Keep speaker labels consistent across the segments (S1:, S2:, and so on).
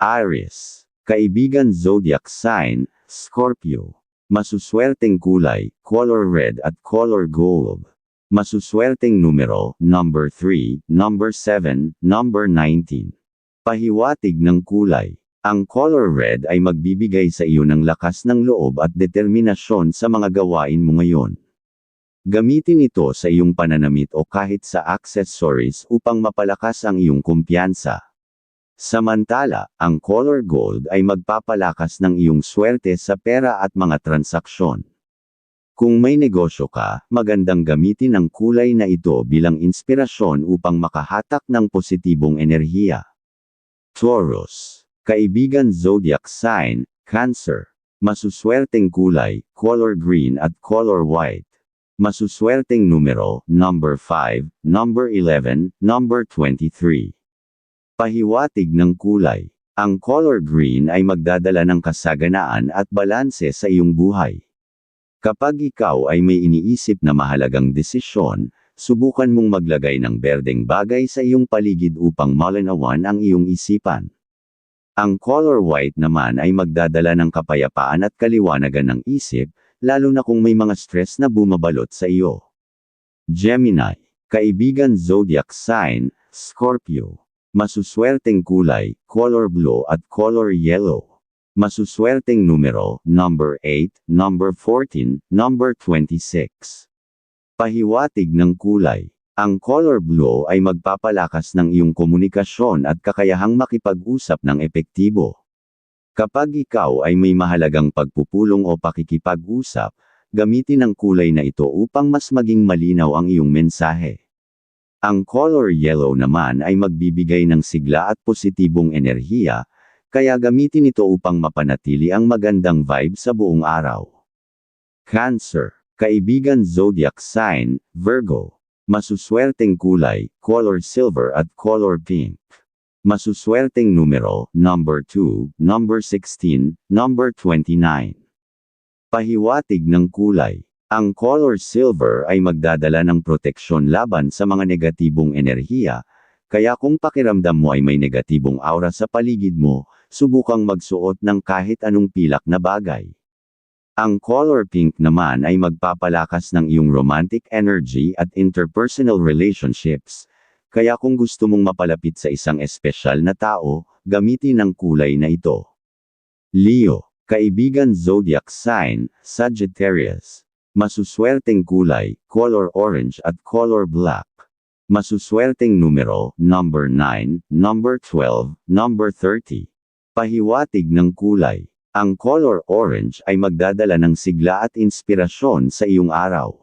S1: Aries. Kaibigan zodiac sign, Scorpio. Masuswerteng kulay, color red at color gold. Masuswerteng numero, number 3, number 7, number 19. Pahiwatig ng kulay. Ang color red ay magbibigay sa iyo ng lakas ng loob at determinasyon sa mga gawain mo ngayon. Gamitin ito sa iyong pananamit o kahit sa accessories upang mapalakas ang iyong kumpiyansa. Samantala, ang color gold ay magpapalakas ng iyong swerte sa pera at mga transaksyon. Kung may negosyo ka, magandang gamitin ang kulay na ito bilang inspirasyon upang makahatak ng positibong enerhiya. Taurus. Kaibigan zodiac sign, Cancer. Masuswerteng kulay, color green at color white. Masuswerteng numero, number 5, number 11, number 23. Pahiwatig ng kulay. Ang color green ay magdadala ng kasaganaan at balanse sa iyong buhay. Kapag ikaw ay may iniisip na mahalagang desisyon, subukan mong maglagay ng berdeng bagay sa iyong paligid upang malinawan ang iyong isipan. Ang color white naman ay magdadala ng kapayapaan at kaliwanagan ng isip, lalo na kung may mga stress na bumabalot sa iyo. Gemini. Kaibigan zodiac sign, Scorpio. Masuswerteng kulay, color blue at color yellow. Masuswerteng numero, number 8, number 14, number 26. Pahiwatig ng kulay. Ang color blue ay magpapalakas ng iyong komunikasyon at kakayahang makipag-usap ng epektibo. Kapag ikaw ay may mahalagang pagpupulong o pakikipag-usap, gamitin ang kulay na ito upang mas maging malinaw ang iyong mensahe. Ang color yellow naman ay magbibigay ng sigla at positibong enerhiya, kaya gamitin ito upang mapanatili ang magandang vibe sa buong araw. Cancer. Kaibigan zodiac sign, Virgo. Masuswerteng kulay, color silver at color pink. Masuswerteng numero, number 2, number 16, number 29. Pahiwatig ng kulay. Ang color silver ay magdadala ng proteksyon laban sa mga negatibong enerhiya, kaya kung pakiramdam mo ay may negatibong aura sa paligid mo, subukang magsuot ng kahit anong pilak na bagay. Ang color pink naman ay magpapalakas ng iyong romantic energy at interpersonal relationships, kaya kung gusto mong mapalapit sa isang espesyal na tao, gamitin ang kulay na ito. Leo, kaibigan zodiac sign, Sagittarius. Masuswerteng kulay, color orange at color black. Masuswerteng numero, number 9, number 12, number 30. Pahiwatig ng kulay. Ang color orange ay magdadala ng sigla at inspirasyon sa iyong araw.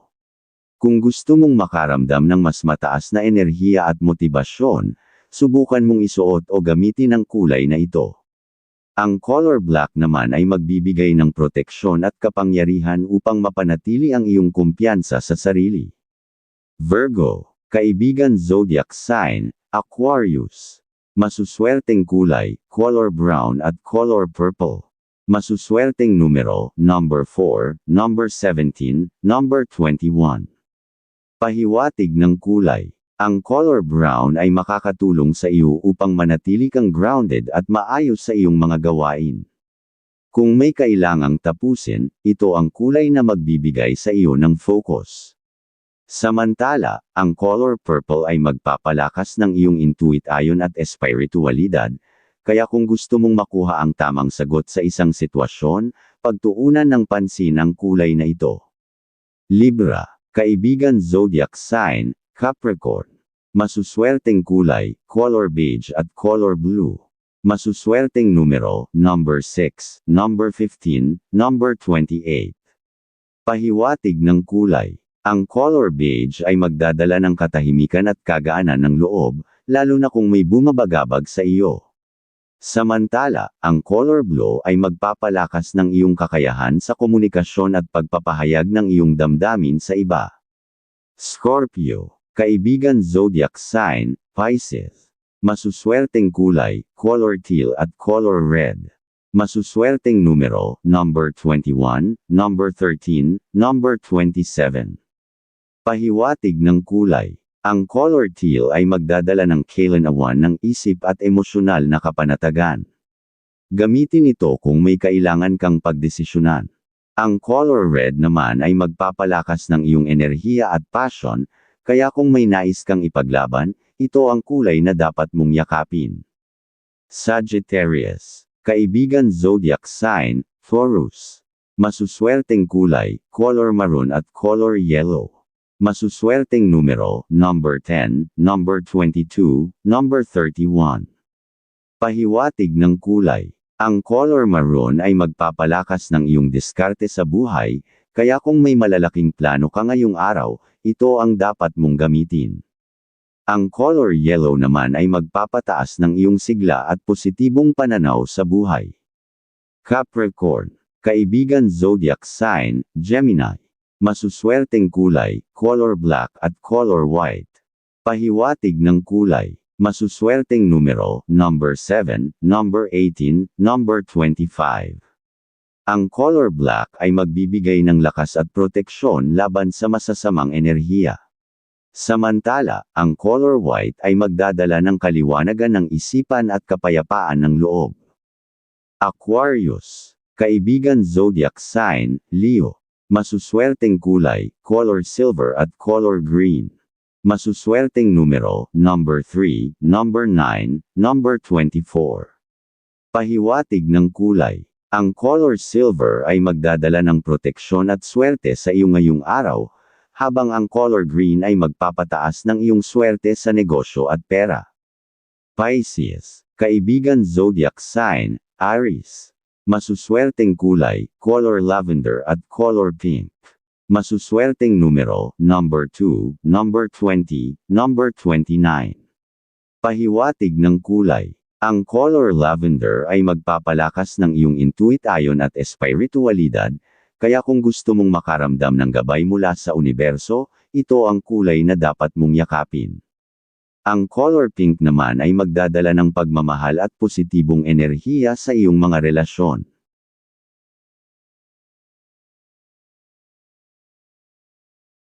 S1: Kung gusto mong makaramdam ng mas mataas na enerhiya at motibasyon, subukan mong isuot o gamitin ang kulay na ito. Ang color black naman ay magbibigay ng proteksyon at kapangyarihan upang mapanatili ang iyong kumpiyansa sa sarili. Virgo, kaibigan zodiac sign, Aquarius. Masuswerteng kulay, color brown at color purple. Masuswerteng numero, number 4, number 17, number 21. Pahiwatig ng kulay. Ang color brown ay makakatulong sa iyo upang manatili kang grounded at maayos sa iyong mga gawain. Kung may kailangang tapusin, ito ang kulay na magbibigay sa iyo ng focus. Samantala, ang color purple ay magpapalakas ng iyong intuit ayon at espiritualidad, kaya kung gusto mong makuha ang tamang sagot sa isang sitwasyon, pagtuunan ng pansin ang kulay na ito. Libra, kaibigan zodiac sign, Capricorn. Masuswerteng kulay, color beige at color blue. Masuswerteng numero, number 6, number 15, number 28. Pahiwatig ng kulay. Ang color beige ay magdadala ng katahimikan at kagaanan ng loob, lalo na kung may bumabagabag sa iyo. Samantala, ang color blue ay magpapalakas ng iyong kakayahan sa komunikasyon at pagpapahayag ng iyong damdamin sa iba. Scorpio Kaibigan zodiac sign, Pisces. Masuswerteng kulay, color teal at color red. Masuswerteng numero, number 21, number 13, number 27. Pahiwatig ng kulay. Ang color teal ay magdadala ng kailanawan ng isip at emosyonal na kapanatagan. Gamitin ito kung may kailangan kang pagdesisyonan. Ang color red naman ay magpapalakas ng iyong enerhiya at passion, kaya kung may nais kang ipaglaban, ito ang kulay na dapat mong yakapin. Sagittarius. Kaibigan zodiac sign, Taurus. Masuswerteng kulay, color maroon at color yellow. Masuswerteng numero, number 10, number 22, number 31. Pahiwatig ng kulay. Ang color maroon ay magpapalakas ng iyong diskarte sa buhay, kaya kung may malalaking plano ka ngayong araw, ito ang dapat mong gamitin. Ang color yellow naman ay magpapataas ng iyong sigla at positibong pananaw sa buhay. Capricorn. Kaibigan zodiac sign, Gemini. Masuswerteng kulay, color black at color white. Pahiwatig ng kulay. Masuswerteng numero, number 7, number 18, number 25. Ang color black ay magbibigay ng lakas at proteksyon laban sa masasamang enerhiya. Samantala, ang color white ay magdadala ng kaliwanagan ng isipan at kapayapaan ng loob. Aquarius. Kaibigan zodiac sign, Leo. Masuswerteng kulay, color silver at color green. Masuswerteng numero, number 3, number 9, number 24. Pahiwatig ng kulay. Ang color silver ay magdadala ng proteksyon at swerte sa iyong ngayong araw, habang ang color green ay magpapataas ng iyong swerte sa negosyo at pera. Pisces. Kaibigan zodiac sign, Aries. Masuswerteng kulay, color lavender at color pink. Masuswerteng numero, number 2, number 20, number 29. Pahiwatig ng kulay. Ang color lavender ay magpapalakas ng iyong intuit ayon at espiritualidad, kaya kung gusto mong makaramdam ng gabay mula sa universo, ito ang kulay na dapat mong yakapin. Ang color pink naman ay magdadala ng pagmamahal at positibong enerhiya sa iyong mga relasyon.